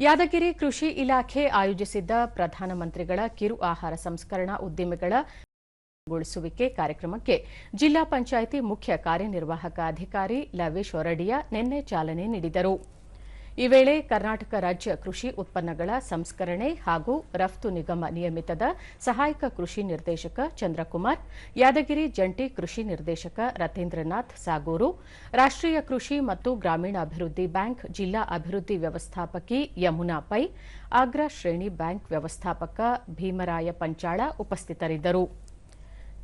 ಯಾದಗಿರಿ ಕೃಷಿ ಇಲಾಖೆ ಆಯೋಜಿಸಿದ್ದ ಪ್ರಧಾನಮಂತ್ರಿಗಳ ಕಿರು ಆಹಾರ ಸಂಸ್ಕರಣಾ ಉದ್ದಿಮೆಗಳ ಗೊಳಿಸುವಿಕೆ ಕಾರ್ಯಕ್ರಮಕ್ಕೆ ಜಿಲ್ಲಾ ಪಂಚಾಯಿತಿ ಮುಖ್ಯ ಕಾರ್ಯನಿರ್ವಾಹಕ ಅಧಿಕಾರಿ ಲವೇಶ್ ಹೊರಡಿಯ ನಿನ್ನೆ ಚಾಲನೆ ನೀಡಿದರು. ಈ ವೇಳೆ ಕರ್ನಾಟಕ ರಾಜ್ಯ ಕೃಷಿ ಉತ್ಪನ್ನಗಳ ಸಂಸ್ಕರಣೆ ಹಾಗೂ ರಫ್ತು ನಿಗಮ ನಿಯಮಿತದ ಸಹಾಯಕ ಕೃಷಿ ನಿರ್ದೇಶಕ ಚಂದ್ರಕುಮಾರ್, ಯಾದಗಿರಿ ಜಂಟಿ ಕೃಷಿ ನಿರ್ದೇಶಕ ರತೇಂದ್ರನಾಥ್ ಸಾಗೂರು, ರಾಷ್ಟ್ರೀಯ ಕೃಷಿ ಮತ್ತು ಗ್ರಾಮೀಣಾಭಿವೃದ್ಧಿ ಬ್ಯಾಂಕ್ ಜಿಲ್ಲಾ ಅಭಿವೃದ್ಧಿ ವ್ಯವಸ್ಥಾಪಕಿ ಯಮುನಾ ಪೈ, ಆಗ್ರಾ ಶ್ರೇಣಿ ಬ್ಯಾಂಕ್ ವ್ಯವಸ್ಥಾಪಕ ಭೀಮರಾಯ ಪಂಚಾಳ ಉಪಸ್ಥಿತರಿದ್ದರು.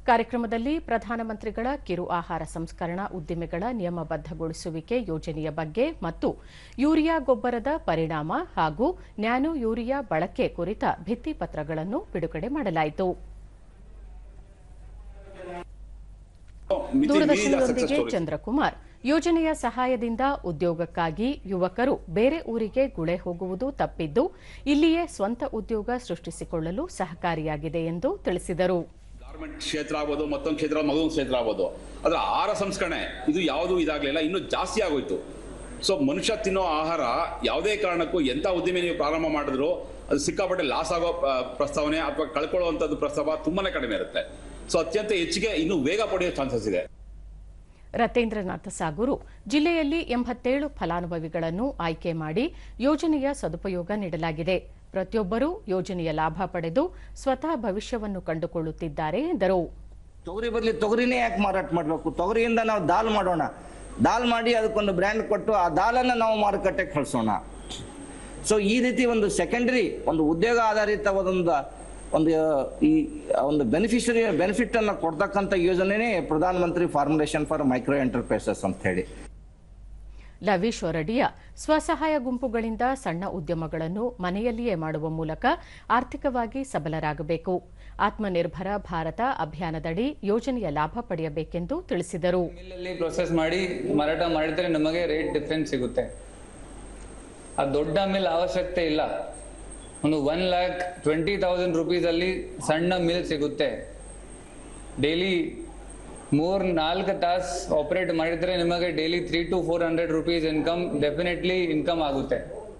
ಕಾರ್ಯಕ್ರಮದಲ್ಲಿ ಪ್ರಧಾನಮಂತ್ರಿಗಳ ಕಿರು ಆಹಾರ ಸಂಸ್ಕರಣಾ, ಉದ್ದಿಮೆಗಳ ನಿಯಮಬದ್ದಗೊಳಿಸುವಿಕೆ ಯೋಜನೆಯ ಬಗ್ಗೆ ಮತ್ತು ಯೂರಿಯಾ ಗೊಬ್ಬರದ ಪರಿಣಾಮ ಹಾಗೂ ನ್ಯಾನೋ ಯೂರಿಯಾ ಬಳಕೆ ಕುರಿತ ಭಿತ್ತಿಪತ್ರಗಳನ್ನು ಬಿಡುಗಡೆ ಮಾಡಲಾಯಿತು. ದೂರದರ್ಶನದೊಂದಿಗೆ ಚಂದ್ರಕುಮಾರ್. ಯೋಜನೆಯ ಸಹಾಯದಿಂದ ಉದ್ಯೋಗಕ್ಕಾಗಿ ಯುವಕರು ಬೇರೆ ಊರಿಗೆ ಗುಳೆ ಹೋಗುವುದು ತಪ್ಪಿದ್ದು, ಇಲ್ಲಿಯೇ ಸ್ವಂತ ಉದ್ಯೋಗ ಸೃಷ್ಟಿಸಿಕೊಳ್ಳಲು ಸಹಕಾರಿಯಾಗಿದೆ ಎಂದು ತಿಳಿಸಿದರು. ಗಾರ್ಮೆಂಟ್ ಕ್ಷೇತ್ರ ಆಗ್ಬೋದು, ಮತ್ತೊಂದು ಕ್ಷೇತ್ರ ಮಗದೊಂದು ಕ್ಷೇತ್ರ ಆಗ್ಬೋದು. ಅದರ ಆಹಾರ ಸಂಸ್ಕರಣೆ, ಇದು ಯಾವುದೂ ಇದಾಗಲಿಲ್ಲ, ಇನ್ನೂ ಜಾಸ್ತಿ ಆಗೋಯ್ತು. ಸೊ ಮನುಷ್ಯ ತಿನ್ನೋ ಆಹಾರ ಯಾವುದೇ ಕಾರಣಕ್ಕೂ ಎಂಥ ಉದ್ದಿಮೆ ನೀವು ಪ್ರಾರಂಭ ಮಾಡಿದ್ರು, ಅದು ಸಿಕ್ಕಾಪಟ್ಟೆ ಲಾಸ್ ಆಗೋ ಪ್ರಸ್ತಾವನೆ, ಅಥವಾ ಕಳ್ಕೊಳ್ಳುವಂಥದ್ದು ಪ್ರಸ್ತಾವ ತುಂಬಾನೇ ಕಡಿಮೆ ಇರುತ್ತೆ. ಸೊ ಅತ್ಯಂತ ಹೆಚ್ಚಿಗೆ ಇನ್ನೂ ವೇಗ ಪಡೆಯೋ ಚಾನ್ಸಸ್ ಇದೆ. ರತೇಂದ್ರನಾಥ ಸಾಗೂರು ಜಿಲ್ಲೆಯಲ್ಲಿ ಎಂಬತ್ತೇಳು ಫಲಾನುಭವಿಗಳನ್ನು ಆಯ್ಕೆ ಮಾಡಿ ಯೋಜನೆಯ ಸದುಪಯೋಗ ನೀಡಲಾಗಿದೆ. ಪ್ರತಿಯೊಬ್ಬರೂ ಯೋಜನೆಯ ಲಾಭ ಪಡೆದು ಸ್ವತಃ ಭವಿಷ್ಯವನ್ನು ಕಂಡುಕೊಳ್ಳುತ್ತಿದ್ದಾರೆ ಎಂದರು. ತೊಗರಿ ಬದಲಿ ತೊಗರಿನೇ ಯಾಕೆ ಮಾರಾಟ ಮಾಡಬೇಕು? ತೊಗರಿಯಿಂದ ನಾವು ದಾಲ್ ಮಾಡೋಣ. ದಾಲ್ ಮಾಡಿ ಅದಕ್ಕೊಂದು ಬ್ರ್ಯಾಂಡ್ ಕೊಟ್ಟು ಆ ದಾಲನ್ನು ನಾವು ಮಾರುಕಟ್ಟೆಗೆ ಕಳಿಸೋಣ. ಸೊ ಈ ರೀತಿ ಒಂದು ಸೆಕೆಂಡರಿ ಒಂದು ಉದ್ಯೋಗ ಆಧಾರಿತವಾದ ಒಂದು ಈ ಒಂದು ಬೆನಿಫಿಷರಿ ಬೆನಿಫಿಟ್ ಅನ್ನು ಕೊಡ್ತಕ್ಕಂಥ ಯೋಜನೆನೇ ಪ್ರಧಾನಮಂತ್ರಿ ಫಾರ್ಮುಲೇಷನ್ ಫಾರ್ ಮೈಕ್ರೋ ಎಂಟರ್ಪ್ರೈಸಸ್ ಅಂತ ಹೇಳಿ. ಲವೀಶ್ ಹೊರಡಿಯ ಸ್ವಸಹಾಯ ಗುಂಪುಗಳಿಂದ ಸಣ್ಣ ಉದ್ಯಮಗಳನ್ನು ಮನೆಯಲ್ಲಿಯೇ ಮಾಡುವ ಮೂಲಕ ಆರ್ಥಿಕವಾಗಿ ಸಬಲರಾಗಬೇಕು. ಆತ್ಮನಿರ್ಭರ ಭಾರತ ಅಭಿಯಾನದಡಿ ಯೋಜನೆಯ ಲಾಭ ಪಡೆಯಬೇಕೆಂದು ತಿಳಿಸಿದರು. ಪ್ರೊಸೆಸ್ ಮಾಡಿ ಮಾರಾಟ ಮಾಡಿದರೆ ನಮಗೆ ರೇಟ್ ಡಿಫ್ರೆನ್ಸ್ ಸಿಗುತ್ತೆ. ಆ ದೊಡ್ಡ ಮಿಲ್ ಅವಶ್ಯಕತೆ ಇಲ್ಲ. ಒಂದು ಒನ್ ಲ್ಯಾಕ್ ಟ್ವೆಂಟಿ ತೌಸಂಡ್ ರುಪೀಸಲ್ಲಿ ಸಣ್ಣ ಮಿಲ್ ಸಿಗುತ್ತೆ. ಡೈಲಿ ಮೂರ್, ನಾಲ್ಕು ತಾಸು ಆಪರೇಟ್ ಮಾಡಿದ್ರೆ ನಿಮಗೆ daily three to four hundred rupees income definitely income ಆಗುತ್ತೆ.